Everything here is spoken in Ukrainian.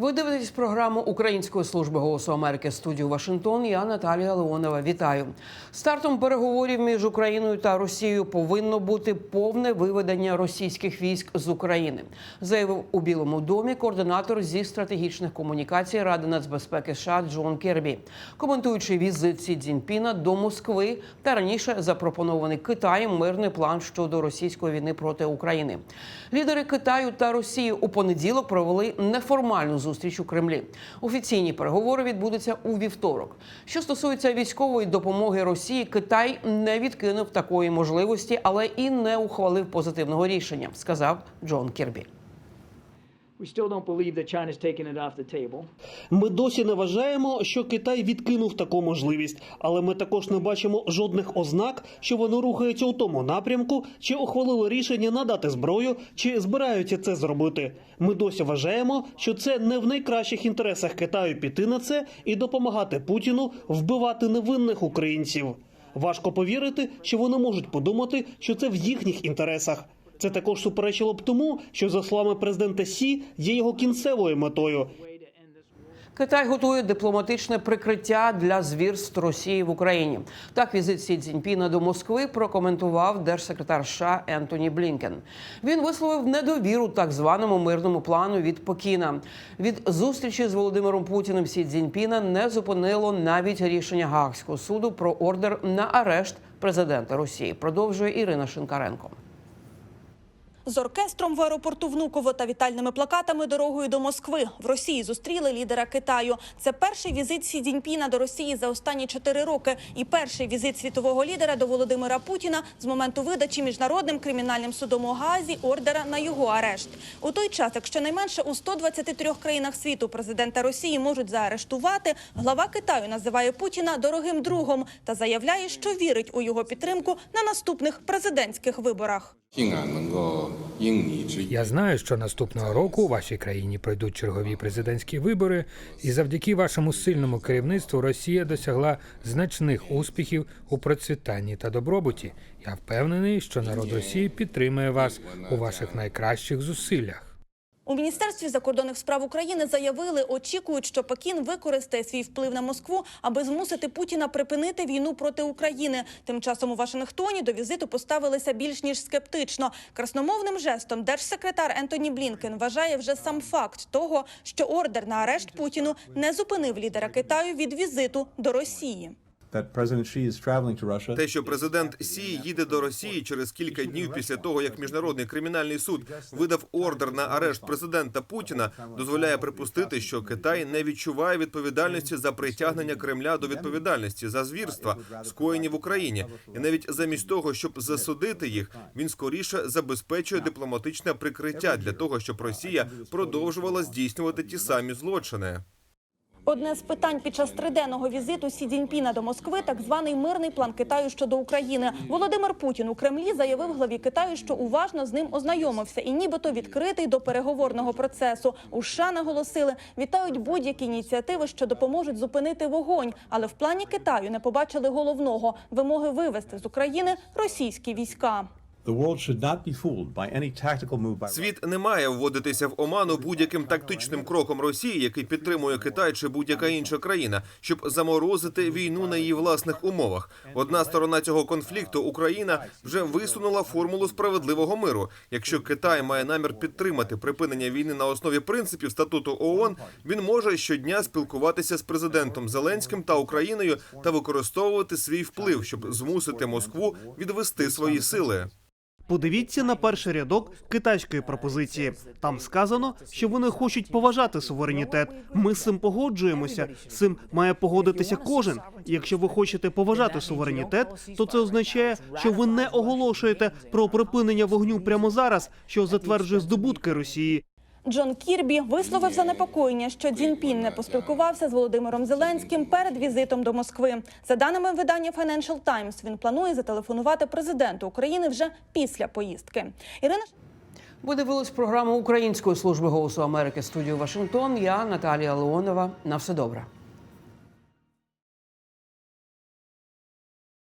Ви дивитесь програму Української служби голосу Америки студію Вашингтон. Я Наталія Леонова. Вітаю. Стартом переговорів між Україною та Росією повинно бути повне виведення російських військ з України, заявив у Білому домі координатор зі стратегічних комунікацій Ради нацбезпеки США Джон Кербі, коментуючи візит Сі Цзіньпіна до Москви та раніше запропонований Китаєм мирний план щодо російської війни проти України. Лідери Китаю та Росії у понеділок провели неформальну зустріч у Кремлі. Офіційні переговори відбудуться у вівторок. Що стосується військової допомоги Росії, Китай не відкинув такої можливості, але і не ухвалив позитивного рішення, сказав Джон Кірбі. We still don't. Ми досі не вважаємо, що Китай відкинув таку можливість, але ми також не бачимо жодних ознак, що вони рухаються у тому напрямку, чи ухвалили рішення надати зброю, чи збираються це зробити. Ми досі вважаємо, що це не в найкращих інтересах Китаю піти на це і допомагати Путіну вбивати невинних українців. Важко повірити, що вони можуть подумати, що це в їхніх інтересах. Це також суперечило б тому, що за словами президента Сі є його кінцевою метою. Китай готує дипломатичне прикриття для звірств Росії в Україні. Так, візит Сі Цзіньпіна до Москви прокоментував держсекретар США Ентоні Блінкен. Він висловив недовіру так званому мирному плану від Пекіна. Від зустрічі з Володимиром Путіним Сі Цзіньпіна не зупинило навіть рішення Гаагського суду про ордер на арешт президента Росії. Продовжує Ірина Шинкаренко. З оркестром в аеропорту Внуково та вітальними плакатами дорогою до Москви в Росії зустріли лідера Китаю. Це перший візит Сі Цзіньпіна до Росії за останні чотири роки і перший візит світового лідера до Володимира Путіна з моменту видачі міжнародним кримінальним судом у Гаазі ордера на його арешт. У той час, як щонайменше у 123 країнах світу президента Росії можуть заарештувати, глава Китаю називає Путіна дорогим другом та заявляє, що вірить у його підтримку на наступних президентських виборах. Я знаю, що наступного року у вашій країні пройдуть чергові президентські вибори, і завдяки вашому сильному керівництву Росія досягла значних успіхів у процвітанні та добробуті. Я впевнений, що народ Росії підтримує вас у ваших найкращих зусиллях. У міністерстві закордонних справ України заявили, очікують, що Пекін використає свій вплив на Москву, аби змусити Путіна припинити війну проти України. Тим часом у Вашингтоні до візиту поставилися більш ніж скептично. Красномовним жестом держсекретар Ентоні Блінкен вважає вже сам факт того, що ордер на арешт Путіну не зупинив лідера Китаю від візиту до Росії. Те, що президент Сі їде до Росії через кілька днів після того, як міжнародний кримінальний суд видав ордер на арешт президента Путіна, дозволяє припустити, що Китай не відчуває відповідальності за притягнення Кремля до відповідальності за звірства, скоєні в Україні, і навіть замість того, щоб засудити їх, він скоріше забезпечує дипломатичне прикриття для того, щоб Росія продовжувала здійснювати ті самі злочини. Одне з питань під час триденного візиту Сі Цзіньпіна до Москви – так званий мирний план Китаю щодо України. Володимир Путін у Кремлі заявив главі Китаю, що уважно з ним ознайомився і нібито відкритий до переговорного процесу. У США наголосили, вітають будь-які ініціативи, що допоможуть зупинити вогонь. Але в плані Китаю не побачили головного – вимоги вивести з України російські війська. Світ не має вводитися в оману будь-яким тактичним кроком Росії, який підтримує Китай чи будь-яка інша країна, щоб заморозити війну на її власних умовах. Одна сторона цього конфлікту, Україна, вже висунула формулу справедливого миру. Якщо Китай має намір підтримати припинення війни на основі принципів статуту ООН, він може щодня спілкуватися з президентом Зеленським та Україною та використовувати свій вплив, щоб змусити Москву відвести свої сили. Подивіться на перший рядок китайської пропозиції. Там сказано, що вони хочуть поважати суверенітет. Ми з цим погоджуємося. З цим має погодитися кожен. Якщо ви хочете поважати суверенітет, то це означає, що ви не оголошуєте про припинення вогню прямо зараз, що затверджує здобутки Росії. Джон Кірбі висловив занепокоєння, що дзінпін не поспілкувався з Володимиром Зеленським перед візитом до Москви. За даними видання Financial Times, він планує зателефонувати президенту України вже після поїздки. Ірина Ви дивились програму Української служби голосу Америки студію Вашингтон. Я Наталія Леонова. На все добре.